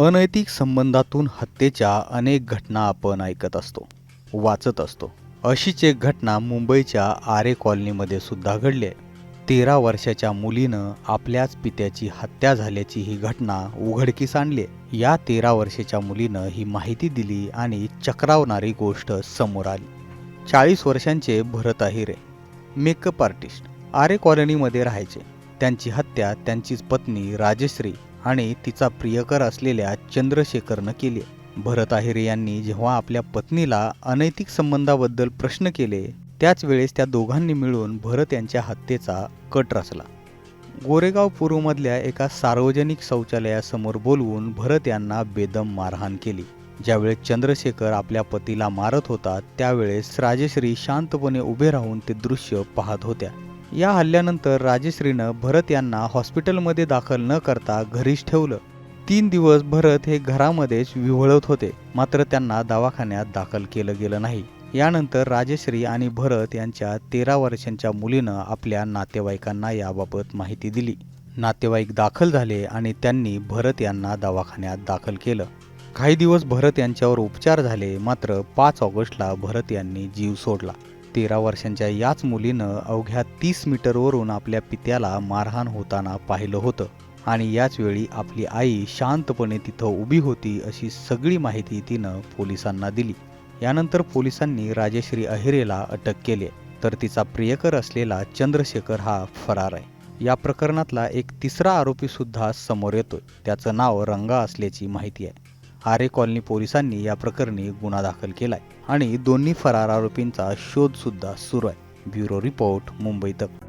अनैतिक संबंधातून हत्येच्या अनेक घटना आपण ऐकत असतो वाचत असतो. अशीच एक घटना मुंबईच्या आरे कॉलनीमध्ये सुद्धा घडली आहे. तेरा वर्षाच्या मुलीनं आपल्याच पित्याची हत्या झाल्याची ही घटना उघडकीस आणली आहे. या तेरा वर्षाच्या मुलीनं ही माहिती दिली आणि चक्रावणारी गोष्ट समोर आली. चाळीस वर्षांचे भरत अहिरे मेकअप आर्टिस्ट आरे कॉलनीमध्ये राहायचे. त्यांची हत्या त्यांचीच पत्नी राजश्री आणि तिचा प्रियकर असलेल्या चंद्रशेखरनं केली. भरत आहिरे यांनी जेव्हा आपल्या पत्नीला अनैतिक संबंधाबद्दल प्रश्न केले त्याच वेळेस त्या दोघांनी मिळून भरत यांच्या हत्येचा कट रचला. गोरेगाव पूर्वमधल्या एका सार्वजनिक शौचालयासमोर बोलवून भरत यांना बेदम मारहाण केली. ज्यावेळेस चंद्रशेखर आपल्या पतीला मारत होता त्यावेळेस राजश्री शांतपणे उभे राहून ते दृश्य पाहत होत्या. या हल्ल्यानंतर राजेश्रीनं भरत यांना हॉस्पिटलमध्ये दाखल न करता घरीच ठेवलं. तीन दिवस भरत हे घरामध्येच विव्हळत होते. मात्र त्यांना दवाखान्यात दाखल केलं गेलं नाही. यानंतर राजेश्री आणि भरत यांच्या तेरा वर्षांच्या मुलीनं आपल्या नातेवाईकांना याबाबत माहिती दिली. नातेवाईक दाखल झाले आणि त्यांनी भरत यांना दवाखान्यात दाखल केलं. काही दिवस भरत यांच्यावर उपचार झाले मात्र पाच ऑगस्टला भरत यांनी जीव सोडला. तेरा वर्षांच्या याच मुलीनं अवघ्या तीस मीटरवरून आपल्या पित्याला मारहाण होताना पाहिलं होतं. आणि याच वेळी आपली आई शांतपणे तिथं उभी होती अशी सगळी माहिती तिनं पोलिसांना दिली. यानंतर पोलिसांनी राजश्री अहिरेला अटक केली. तर तिचा प्रियकर असलेला चंद्रशेखर हा फरार आहे. या प्रकरणातला एक तिसरा आरोपी सुद्धा समोर येतोय. त्याचं नाव रंगा असल्याची माहिती आहे. आरे कॉलनी पोलिसांनी या प्रकरणी गुन्हा दाखल केलाय आणि दोन्ही फरार आरोपींचा शोध सुद्धा सुरू आहे. ब्युरो रिपोर्ट मुंबई तक.